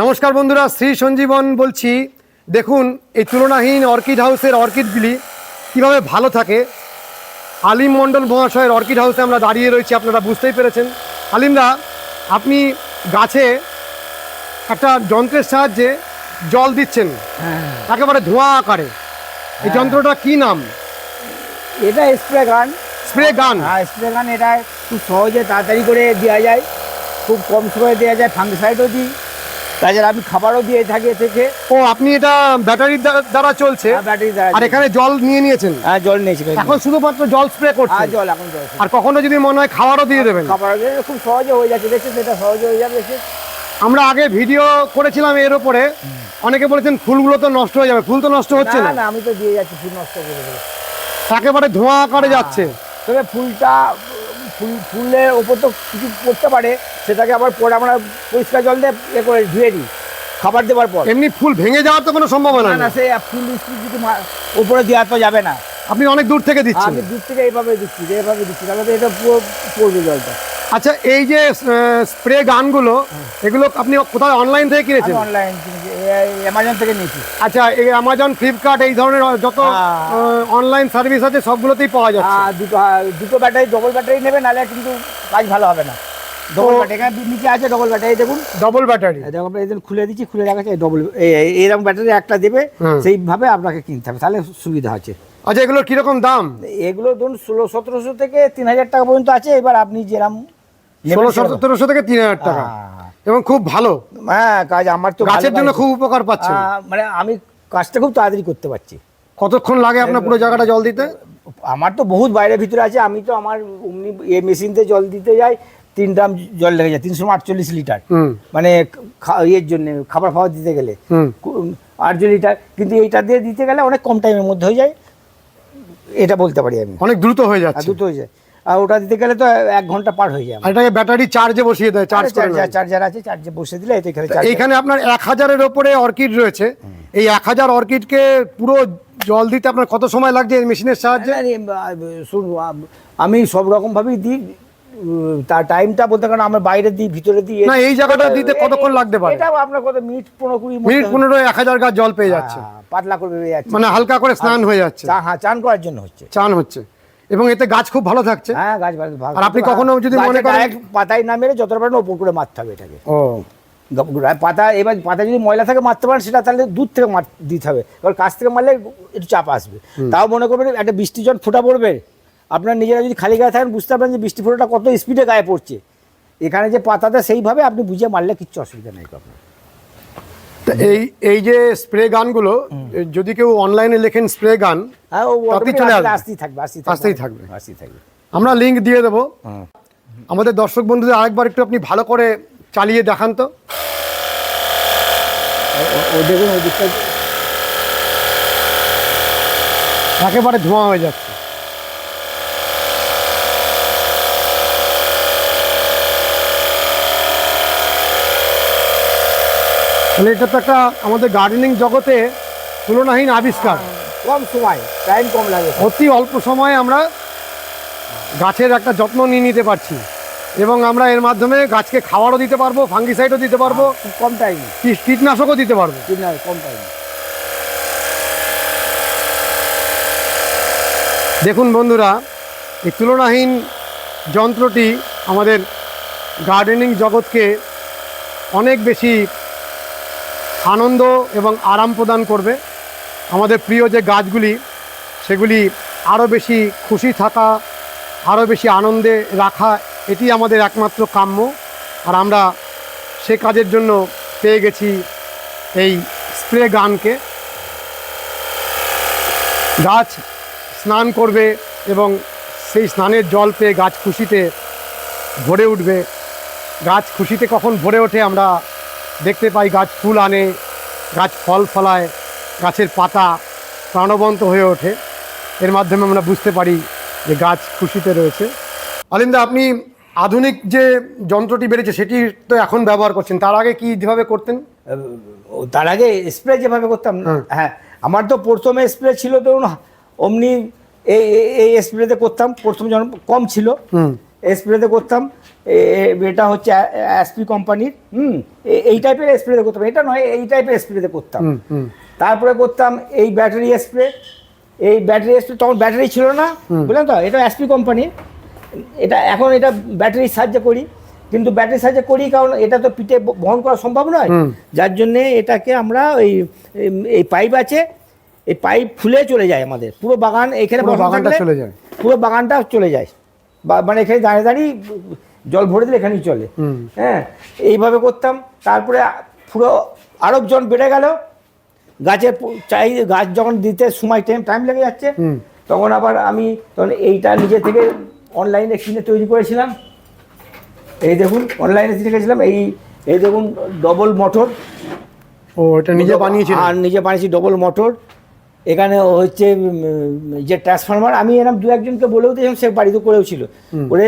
নমস্কার বন্ধুরা শ্রী সঞ্জীবন বলছি। দেখুন এই তুলনাহীন অর্কিড হাউসের অর্কিডগুলি কীভাবে ভালো থাকে। আলিম মণ্ডল মহাশয়ের অর্কিড হাউসে আমরা দাঁড়িয়ে রয়েছি আপনারা বুঝতেই পেরেছেন। আলিমরা আপনি গাছে একটা যন্ত্রের সাহায্যে জল দিচ্ছেন। একেবারে ধোঁয়া আকারে। এই যন্ত্রটা কি নাম? এটা স্প্রে গান। স্প্রে গান? হ্যাঁ স্প্রে গান এটা খুব সহজে তাড়াতাড়ি করে দেওয়া যায়। খুব কম সময়ে দেওয়া যায় ফাঙ্গিসাইডও দিই। তাছাড়া আমি খাবারও দিয়ে থাকি থেকে। ও আপনি এটা ব্যাটারির দ্বারা- চলছে? হ্যাঁ, ব্যাটারি আর এখানে জল নিয়ে নিয়েছেন? হ্যাঁ জল নিয়েছি এখন। শুধুমাত্র জল স্প্রে হ্যাঁ জল এখন জল আর কখনো যদি মনে হয় খাবারও দিয়ে দেবেন? খাবার খুব সহজে হয়ে যাচ্ছে দেখছি সেটা সহজে হয়ে যাবে আমরা আগে ভিডিও করেছিলাম এর উপরে। অনেকে বলেছেন ফুলগুলো তো নষ্ট হয়ে যাবে। ফুল তো নষ্ট হচ্ছে না আমি তো দিয়ে যাচ্ছি ফুল নষ্ট করে দেবো। একেবারে ধোঁয়া করে যাচ্ছে। তবে ফুলটা ফুল ফুলের ওপর তো কিছু পড়তে পারে। সেটাকে আবার পরে আমরা পরিষ্কার জল দিয়ে এ করে ধুয়ে দিই খাবার দেওয়ার পর। এমনি ফুল ভেঙে যাওয়ার তো কোনো সম্ভাবনা না সে ফুল যদি উপরে দেওয়া তো যাবে না। আপনি অনেক দূর থেকে দিচ্ছেন। আমি দূর থেকে এইভাবে দিচ্ছি যে এইভাবে দিচ্ছি তাহলে এটা পুরো পড়বে জলটা। আচ্ছা এই যে স্প্রে গানগুলো এগুলো আপনি কোথায় অনলাইন থেকে কিনেছেন? অনলাইন অ্যামাজন থেকে নিয়েছি। আচ্ছা এই অ্যামাজন ফ্লিপকার্ট এই ধরনের যত হ্যাঁ। অনলাইন সার্ভিস আছে সবগুলোতেই পাওয়া যাচ্ছে। আর দুটো দুটো ব্যাটারি ডবল ব্যাটারি নেবে নাহলে কিন্তু কাজ ভালো হবে না। ডবল ব্যাটারি এখানে নিচে আছে ডবল ব্যাটারি দেখুন। ডবল ব্যাটারি দেখুন এই খুলে দিচ্ছি খুলে ডবল এইরকম ব্যাটারি একটা দেবে সেইভাবে আপনাকে কিনতে হবে তাহলে সুবিধা আছে আচ্ছা কীরকম দাম? এগুলো ধরুন ষোলো সতেরোশো থেকে তিন হাজার টাকা পর্যন্ত আছে এবার আপনি ষোলো সতেরোশো থেকে তিন হাজার টাকা। হ্যাঁ। এবং খুব ভালো। হ্যাঁ কাজ আমার তো গাছের জন্য খুব উপকার পাচ্ছেন আহ, মানে আমি কাজটা খুব তাড়াতাড়ি করতে পারছি। কতক্ষণ লাগে আপনার পুরো জায়গাটা জল দিতে? আমার তো বহুত বাইরে ভিতরে আছে আমি তো আমার অমনি এ মেশিনতে জল দিতে যাই তিন ড্রাম জল লেগে যায় তিনশো আটচল্লিশ লিটার। মানে ইয়ের জন্য খাবার ফাবার দিতে গেলে। আটচল্লিশ লিটার কিন্তু এইটা দিয়ে দিতে গেলে অনেক কম টাইমের মধ্যে হয়ে যায়। এটা বলতে পারি আমি। অনেক দ্রুত হয়ে আর যাচ্ছে। দ্রুত হয়ে যায়। আর ওটা দিতে গেলে তো এক ঘণ্টা পার হয়ে যায়। এটাকে ব্যাটারি চার্জে বসিয়ে দেয় চার্জ। চার্জার আছে চার্জে বসে দিলে এখানে এইখানে আপনার এক হাজারের ওপরে অর্কিড রয়েছে। এই এক হাজার অর্কিডকে পুরো জল দিতে আপনার কত সময় লাগছে এই মেশিনের সাহায্যে? শুনুন আমি সব রকমভাবেই দিই। তার টাইমটা বলতে কারণ আমরা বাইরে দিই ভিতরে দিই না, এই জায়গাটা দিতে কতক্ষণ লাগতে পারে? এটা আপনার কত মিনিট পনেরো কুড়ি মিনিট পনেরো এক হাজার গাছ জল পেয়ে যাচ্ছে। হ্যাঁ, পাতলা করে বেরিয়ে যাচ্ছে। মানে হালকা করে স্নান হয়ে যাচ্ছে। হ্যাঁ চান করার জন্য হচ্ছে। চান হচ্ছে। এবং এতে গাছ খুব ভালো থাকছে। হ্যাঁ গাছ ভালো আর আপনি কখনো যদি মনে করেন- পাতায় না মেরে যতটা পারেন ওপর করে মারতে হবে এটাকে। ও। পাতা এবার পাতা যদি ময়লা থাকে মারতে পারেন সেটা তাহলে দূর থেকে মার দিতে হবে। এবার কাছ থেকে মারলে একটু চাপ আসবে। তাও মনে করবেন একটা বৃষ্টি যখন ফোঁটা পড়বে। আপনার নিজেরা যদি খালি গায়ে থাকেন বুঝতে পারবেন যে বৃষ্টি ফোঁটাটা কত স্পিডে গায়ে পড়ছে। এখানে যে পাতাটা সেইভাবে আপনি বুঝে মারলে কিচ্ছু অসুবিধা নেই আপনার। তা এই এই যে স্প্রে গানগুলো যদি কেউ অনলাইনে লেখেন স্প্রে গান হ্যাঁ। আসতেই থাকবে আসতেই থাকবে। আসতেই থাকবে। আমরা লিঙ্ক দিয়ে দেবো। আমাদের দর্শক বন্ধুদের আরেকবার একটু আপনি ভালো করে চালিয়ে দেখান তো। দেখুন ওই দিকটা একেবারে ধোঁয়া হয়ে যাচ্ছে। তাহলে এটা তো একটা আমাদের গার্ডেনিং জগতে তুলনাহীন আবিষ্কার। কম সময় টাইম কম লাগে। অতি অল্প সময়ে আমরা গাছের একটা যত্ন নিয়ে নিতে পারছি। এবং আমরা এর মাধ্যমে গাছকে খাবারও দিতে পারব ফাঙ্গিসাইডও দিতে পারব কম টাইমে কীটনাশকও দিতে পারব। না কম টাইমে দেখুন বন্ধুরা এই তুলনাহীন যন্ত্রটি আমাদের গার্ডেনিং জগৎকে অনেক বেশি আনন্দ এবং আরাম প্রদান করবে। আমাদের প্রিয় যে গাছগুলি, সেগুলি আরও বেশি খুশি থাকা, আরও বেশি আনন্দে রাখা, এটি আমাদের একমাত্র কাম্য। আর আমরা সে কাজের জন্য পেয়ে গেছি এই স্প্রে গানকে। গাছ স্নান করবে এবং সেই স্নানের জল পেয়ে গাছ খুশিতে ভরে উঠবে। গাছ খুশিতে কখন ভরে ওঠে আমরা দেখতে পাই গাছ ফুল আনে গাছ ফল ফলায় গাছের পাতা প্রাণবন্ত হয়ে ওঠে। এর মাধ্যমে আমরা বুঝতে পারি যে গাছ খুশিতে রয়েছে। অলিন্দা আপনি আধুনিক যে যন্ত্রটি বেড়েছে সেটি তো এখন ব্যবহার করছেন। তার আগে কী যেভাবে করতেন? তার আগে স্প্রে যেভাবে করতাম হ্যাঁ। আমার তো প্রথমে স্প্রে ছিল ধরুন অমনি এই স্প্রেতে করতাম। প্রথম যখন কম ছিল স্প্রেতে করতাম। এটা হচ্ছে অ্যাসপি কোম্পানির হুম? এই টাইপের স্প্রেতে করতাম। এটা নয় এই টাইপের স্প্রেতে করতাম। তারপরে করতাম এই ব্যাটারি স্প্রে এই ব্যাটারি স্প্রে তখন ব্যাটারি ছিল না বুঝলেন তো? এটা এসপি কোম্পানির। এটা এখন এটা ব্যাটারির সাহায্যে করি। কিন্তু ব্যাটারির সাহায্যে করি কারণ এটা তো পিঠে বহন করা সম্ভব নয়। যার জন্যে এটাকে আমরা ওই এই- এই পাইপ আছে এই পাইপ ফুলে চলে যায় আমাদের। পুরো বাগান এখানে বাগানটা চলে যায়। পুরো বাগানটা চলে যায়। বা মানে এখানে দাঁড়িয়ে দাঁড়িয়ে জল ভরে দিলে এখানেই চলে। হ্যাঁ এইভাবে করতাম। তারপরে পুরো আরবজন বেড়ে গেল। গাছের চাই গাছ যখন দিতে সময় টাইম টাইম লেগে যাচ্ছে তখন আবার আমি তখন এইটা নিজে থেকে অনলাইনে কিনে তৈরি করেছিলাম। এই দেখুন অনলাইনে শিখেছিলাম এই এই দেখুন ডবল মোটর ও এটা নিজে বানিয়েছি আর নিজে বানিয়েছি ডবল মোটর এখানে হচ্ছে যে ট্রান্সফরমার আমি এরকম দু একজনকে বলেও দিয়েছিলাম সে বাড়িতে করেও ছিল। করে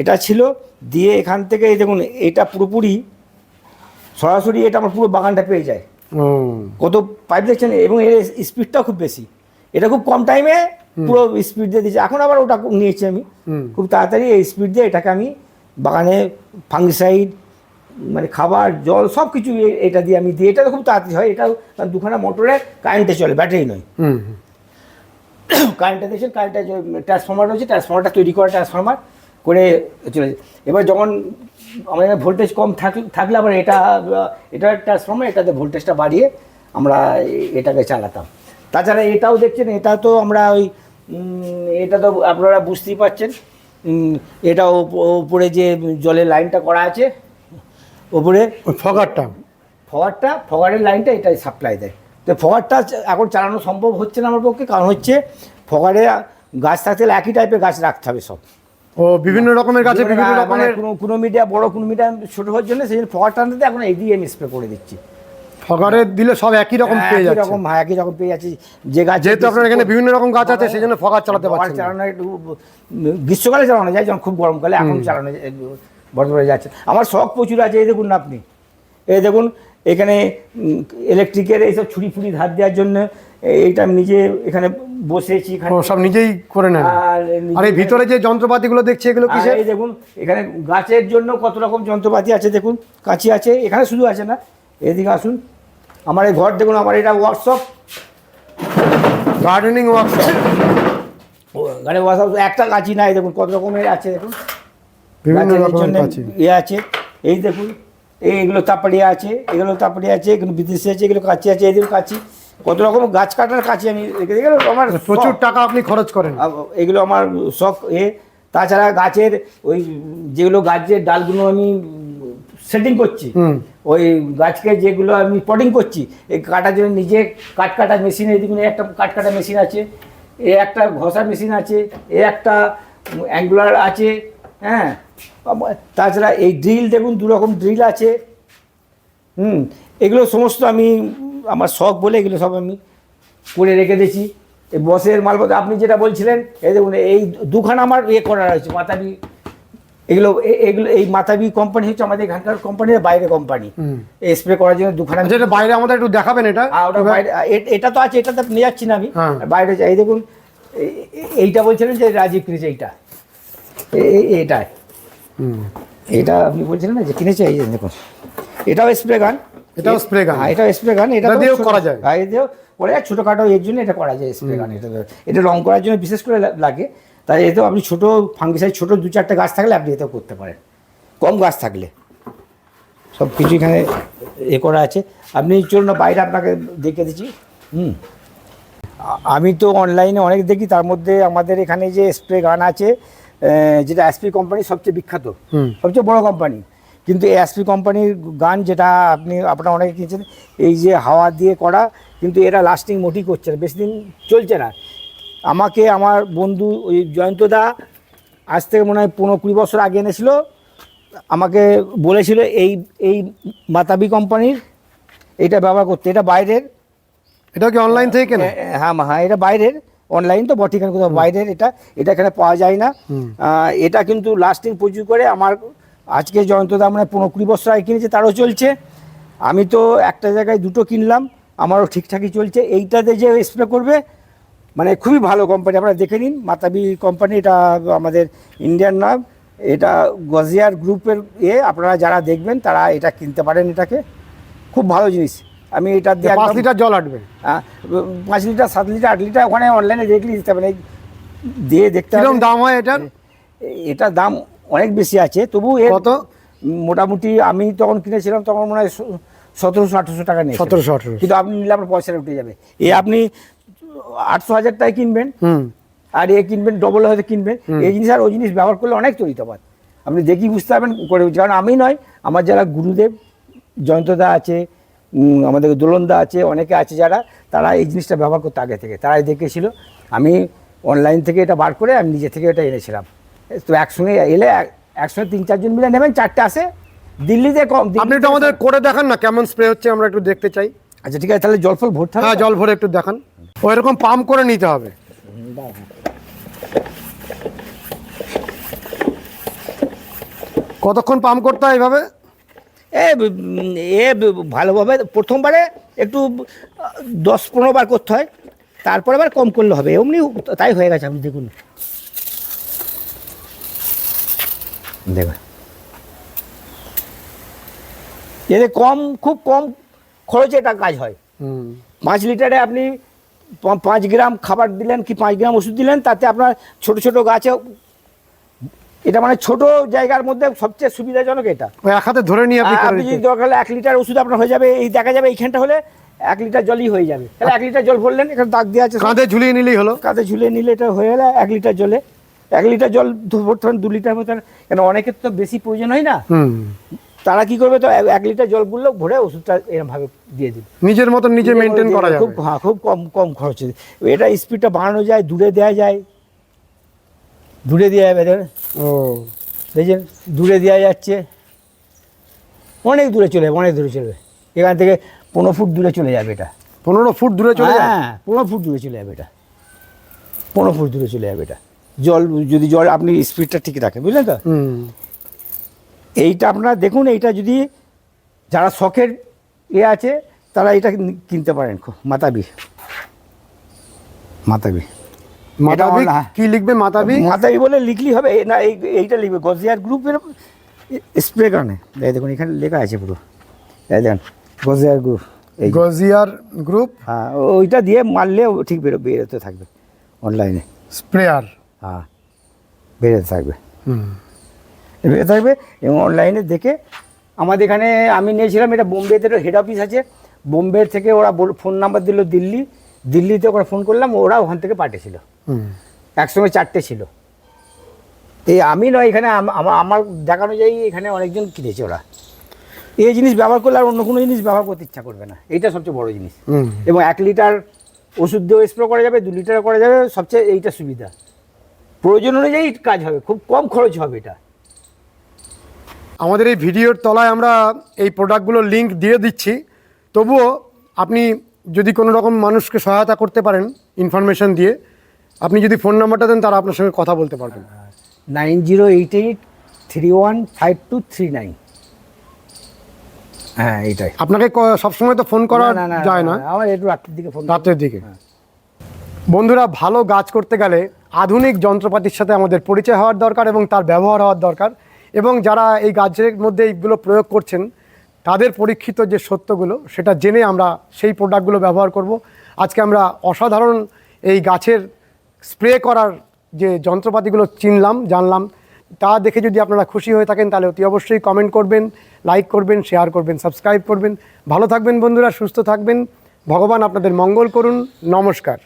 এটা ছিল দিয়ে এখান থেকে দেখুন এটা পুরোপুরি সরাসরি এটা আমার পুরো বাগানটা পেয়ে যায়। কত পাইপ দেখছেন? এবং এর স্পিডটাও খুব বেশি। এটা খুব কম টাইমে পুরো স্পিড দিয়ে দিচ্ছে এখন আবার ওটা নিয়েছি আমি। খুব তাড়াতাড়ি এই স্পিড দিয়ে এটাকে আমি বাগানে ফাঙ্গিসাইড মানে খাবার জল সব কিছু এটা দিয়ে আমি দিই এটা তো খুব তাড়াতাড়ি হয়। এটাও দুখানা মোটরে কারেন্টে চলে ব্যাটারি নয়। কারেন্টে দিয়েছেন কারেন্টে ট্রান্সফর্মার রয়েছে ট্রান্সফর্মারটা তৈরি করা ট্রান্সফর্মার করে চলে এবার যখন আমাদের ভোল্টেজ কম থাকলে থাকলে আবার এটা এটা ট্রান্সফর্মার এটাতে ভোল্টেজটা বাড়িয়ে আমরা এটাকে চালাতাম। তাছাড়া এটাও দেখছেন এটা তো আমরা ওই এটা তো আপনারা বুঝতেই পারছেন এটা ওপ- ওপরে যে জলের লাইনটা করা আছে ওপরে ওই ফগারটা। ফগারটা ফগারের লাইনটা এটাই সাপ্লাই দেয়। তো ফগারটা এখন চালানো সম্ভব হচ্ছে না আমার পক্ষে কারণ হচ্ছে ফগারে গাছ থাকতে একই টাইপের গাছ রাখতে হবে সব। ও বিভিন্ন রকমের গাছে বিভিন্ন মানে রকমের কোনো কোনো মিডিয়া বড় কোনো মিডিয়া ছোট হওয়ার জন্য সেই জন্য ফগারটা আনতে এখন দিয়ে স্প্রে করে দিচ্ছি। ফগারে দিলে সব একই রকম পেয়ে একই যাচ্ছে। রকম হ্যাঁ একই রকম পেয়ে যাচ্ছি। যে গাছ যেহেতু আপনার এখানে বিভিন্ন রকম গাছ আছে সেই জন্য ফগার চালাতে ফগার পারছেন। চালানো একটু গ্রীষ্মকালে চালানো যায় যখন খুব গরমকালে এখন চালানো বর্তমানে যাচ্ছে। আমার শখ প্রচুর আছে এই দেখুন না আপনি। এই দেখুন এখানে ইলেকট্রিকের এইসব ছুরি ফুরি ধার দেওয়ার জন্য এইটা আমি নিজে এখানে বসেছি সব নিজেই করে নেন। আর এই ভিতরে যে যন্ত্রপাতিগুলো দেখছি এগুলো কিসের? এই দেখুন এখানে গাছের জন্য কত রকম যন্ত্রপাতি আছে দেখুন কাঁচি আছে এখানে শুধু আছে না এদিকে আসুন। আমার এই ঘর দেখুন আমার এটা ওয়ার্কশপ গার্ডেনিং ওয়ার্কশপ গাড়ি ওয়ার্কশপ একটা কাঁচি নাই দেখুন কত রকমের আছে দেখুন। বিভিন্ন রকমের ইয়ে আছে এই দেখুন এই এগুলো তাপড়িয়া আছে এগুলো তাপড়িয়া আছে এগুলো বিদেশি আছে এগুলো কাঁচি আছে এগুলো কাঁচি। কত রকম গাছ কাটার কাছে আমি রেখে দিই। আমার প্রচুর টাকা আপনি খরচ করেন এগুলো আমার শখ এ তাছাড়া গাছের ওই যেগুলো গাছের ডালগুলো আমি সেটিং করছি। ওই গাছকে যেগুলো আমি পটিং করছি এই কাটার জন্য নিজে কাট কাটা মেশিন এদিকে একটা কাট কাটা মেশিন আছে এ একটা ঘষা মেশিন আছে এ একটা অ্যাঙ্গুলার আছে হ্যাঁ তাছাড়া এই ড্রিল দেখুন দু রকম ড্রিল আছে হুম এগুলো সমস্ত আমি আমার শখ বলে এগুলো সব আমি করে রেখে দিয়েছি। এই বসের মালপত্র আপনি যেটা বলছিলেন এই দেখুন এই দুখানা আমার ইয়ে করা রয়েছে মাথাবি এগুলো এগুলো এই মাথাবি কোম্পানি হচ্ছে আমাদের এখানকার কোম্পানির বাইরে কোম্পানি। স্প্রে করার জন্য দুখানা যেটা বাইরে আমাদের একটু দেখাবেন এটা। ওটা বাইরে এটা তো আছে এটা তো নিয়ে যাচ্ছি না আমি। হ্যাঁ। বাইরে যাই দেখুন এইটা বলছিলেন যে রাজীব কিনেছে এইটা। এ- এ- হুম। এটা আপনি বলছিলেন না যে কিনেছে এই দেখুন। এটাও স্প্রে গান। এটাও gun? হ্যাঁ এটাও স্প্রে গান এটা এটা দিয়েও করা যায়? হ্যাঁ দিয়েও করা যায় ছোটোখাটো এর জন্য এটা করা যায় স্প্রে গান এটা এটা রং করার জন্য বিশেষ করে লাগে। তাই এতেও আপনি ছোটো ফাঙ্গিসাইড ছোটো দু চারটে গাছ থাকলে আপনি এতেও করতে পারেন। কম গাছ থাকলে। সব কিছু এখানে এ করা আছে। আপনি চলুন বাইরে আপনাকে দেখে দিচ্ছি। হুম। আমি তো অনলাইনে অনেক দেখি তার মধ্যে আমাদের এখানে যে স্প্রে গান আছে যেটা অ্যাসপি কোম্পানি সবচেয়ে বিখ্যাত। সবচেয়ে বড় কোম্পানি কিন্তু এই অ্যাসপি কোম্পানির গান যেটা আপনি আপনারা অনেকে কিনছেন এই যে হাওয়া দিয়ে করা কিন্তু এরা লাস্টিং মোটি করছে না বেশি দিন চলছে না। আমাকে আমার বন্ধু ওই জয়ন্তদা আজ থেকে মনে হয় পনেরো কুড়ি বছর আগে এনেছিল আমাকে বলেছিল এই এই মাতাবি কোম্পানির এটা ব্যবহার করতে এটা বাইরের। এটা কি অনলাইন থেকে কেনা? এ- হ্যাঁ হ্যাঁ এটা বাইরের অনলাইন তো বটে এখানে কোথাও বাইরের এটা এটা এখানে পাওয়া যায় না। এটা কিন্তু লাস্টিং প্রচুর করে আমার আজকে জয়ন্ত জয়ন্তদা মানে পনেরো কুড়ি বছর আগে কিনেছে তারও চলছে। আমি তো একটা জায়গায় দুটো কিনলাম আমারও ঠিকঠাকই চলছে। এইটাতে যে স্প্রে করবে মানে খুবই ভালো কোম্পানি আপনারা দেখে নিন। মাতাবি কোম্পানি এটা আমাদের ইন্ডিয়ান নয় এটা গজিয়ার গ্রুপের এ আপনারা যারা দেখবেন তারা এটা কিনতে পারেন এটাকে। খুব ভালো জিনিস। আমি এটা পাঁচ লিটার জল আটবে। হ্যাঁ, পাঁচ লিটার সাত লিটার আট লিটার ওখানে অনলাইনে দেখলে দিতে পারেন। দিয়ে দেখতে দাম হয় এটার? এটার দাম অনেক বেশি আছে তবু এর কত? মোটামুটি আমি তখন কিনেছিলাম তখন মনে হয় সতেরোশো আঠারোশো টাকা নিয়ে সতেরোশো আঠেরোশো। কিন্তু আপনি নিলে আপনার পয়সাটা উঠে যাবে। এ আপনি আটশো হাজার টাকায় কিনবেন হুম। আর এ কিনবেন ডবল হয়তো কিনবেন। এই জিনিস আর ওই জিনিস ব্যবহার করলে অনেক তৈরিতফাত আপনি দেখি বুঝতে পারবেন করে কারণ আমি নয় আমার যারা গুরুদেব জয়ন্তদা আছে আমাদের দোলনদা আছে অনেকে আছে যারা তারা এই জিনিসটা ব্যবহার করতে আগে থেকে। তারাই দেখেছিল। আমি অনলাইন থেকে এটা বার করে আমি নিজে থেকে এটা এনেছিলাম। তো একসঙ্গে এলে একসঙ্গে তিন চারজন মিলে নেবেন চারটে আসে। দিল্লিতে কম আপনি একটু আমাদের করে দেখান না কেমন স্প্রে হচ্ছে আমরা একটু দেখতে চাই। আচ্ছা ঠিক আছে তাহলে জল ফল ভরতে হ্যাঁ জল ভরে একটু দেখান। ওই রকম পাম্প করে নিতে হবে। কতক্ষণ পাম্প করতে হয় এইভাবে এ এ ভালোভাবে প্রথমবারে একটু দশ পনেরো বার করতে হয় তারপরে আবার কম করলে হবে এমনি তাই হয়ে গেছে আপনি দেখুন। দেখুন। এতে কম খুব কম খরচে এটা কাজ হয়। হুম। পাঁচ লিটারে আপনি পাঁচ গ্রাম খাবার দিলেন কি পাঁচ গ্রাম ওষুধ দিলেন তাতে আপনার ছোট ছোট গাছে এটা মানে ছোট জায়গার মধ্যে সবচেয়ে সুবিধাজনক এটা। এক হাতে ধরে নিয়ে আপনি আপনি যদি দরকার হলে এক লিটার ওষুধ আপনার হয়ে যাবে এই দেখা যাবে এইখানটা হলে এক লিটার জলই হয়ে যাবে। তাহলে এক লিটার জল ভরলেন এখানে দাগ দেওয়া আছে কাঁধে ঝুলিয়ে নিলেই হলো। কাঁধে ঝুলিয়ে নিলে এটা হয়ে গেলে এক লিটার জলে এক লিটার জল ভরতে পারেন দু লিটার মতো কেন অনেকের তো বেশি প্রয়োজন হয় না? তারা কি করবে তো এক- লিটার জলগুলো ভরে ওষুধটা এরকম ভাবে দিয়ে দিবে। নিজের মতন নিজে মেনটেন করা যাবে। খুব হ্যাঁ খুব কম কম খরচে এটা স্পিডটা বাড়ানো যায় দূরে দেওয়া যায়। দূরে দেওয়া যাবে ও। দেখছেন দূরে দেওয়া যাচ্ছে। অনেক দূরে চলে যাবে অনেক দূরে চলবে এখান থেকে পনেরো ফুট দূরে চলে যাবে এটা। পনেরো ফুট দূরে চলে যাবে? হ্যাঁ পনেরো ফুট দূরে চলে যাবে এটা। পনেরো ফুট দূরে চলে যাবে এটা। জল যদি জল আপনি স্পিডটা ঠিক রাখেন বুঝলেন তো? এইটা আপনারা দেখুন এইটা যদি যারা শখের এ আছে তারা এটা কিনতে পারেন খুব মাতাবি। মাতাবি। মাতাবি কি লিখবে মাতাবি? মাতাবি বলে লিখলি হবে না এই এইটা লিখবে গজিয়ার গ্রুপের স্প্রে এই দেখুন এখানে লেখা আছে পুরো। এই দেখুন গজিয়ার গ্রুপ এই। গজিয়ার গ্রুপ হ্যাঁ ওইটা দিয়ে মারলে ঠিক বেরো বেরোতে থাকবে অনলাইনে স্প্রেয়ার হ্যাঁ বেরোতে থাকবে। হুম। বেরোতে থাকবে এবং অনলাইনে দেখে আমাদের এখানে আমি নিয়েছিলাম এটা বোম্বেতে হেড অফিস আছে। বোম্বে থেকে ওরা ফোন নাম্বার দিল দিল্লি। দিল্লিতে ওরা ফোন করলাম ওরা ওখান থেকে পাঠিয়েছিল। একসঙ্গে চারটে ছিল। এই আমি নয় এখানে আমার দেখা অনুযায়ী এখানে অনেকজন কিনেছে ওরা। এই জিনিস ব্যবহার করলে আর অন্য কোনো জিনিস ব্যবহার করতে ইচ্ছা করবে না। এইটা সবচেয়ে বড় জিনিস। এবং এক লিটার ওষুধ দিয়েও স্প্রে করা যাবে দু লিটার করা যাবে সবচেয়ে এইটা সুবিধা। প্রয়োজন অনুযায়ী কাজ হবে খুব কম খরচ হবে এটা। আমাদের এই ভিডিওর তলায় আমরা এই প্রোডাক্টগুলোর লিঙ্ক দিয়ে দিচ্ছি। তবুও আপনি যদি কোনো রকম মানুষকে সহায়তা করতে পারেন ইনফরমেশন দিয়ে আপনি যদি ফোন নাম্বারটা দেন তারা আপনার সঙ্গে কথা বলতে পারবেন nine zero eight eight three one five two three nine. হ্যাঁ এইটাই। আপনাকে সবসময় তো ফোন করা যায় না। আমার একটু রাত্রির দিকে ফোন রাতের দিকে। বন্ধুরা, ভালো গাছ করতে গেলে আধুনিক যন্ত্রপাতির সাথে আমাদের পরিচয় হওয়ার দরকার এবং তার ব্যবহার হওয়ার দরকার। এবং যারা এই গাছের মধ্যে এইগুলো প্রয়োগ করছেন, তাদের পরীক্ষিত যে সত্যগুলো, সেটা জেনে আমরা সেই প্রোডাক্টগুলো ব্যবহার করব। আজকে আমরা অসাধারণ এই গাছের স্প্রে করার যে যন্ত্রপাতিগুলো চিনলাম, জানলাম, তা দেখে যদি আপনারা খুশি হয়ে থাকেন, তাহলে অতি অবশ্যই কমেন্ট করবেন লাইক করবেন শেয়ার করবেন সাবস্ক্রাইব করবেন। ভালো থাকবেন বন্ধুরা, সুস্থ থাকবেন। ভগবান আপনাদের মঙ্গল করুন। নমস্কার।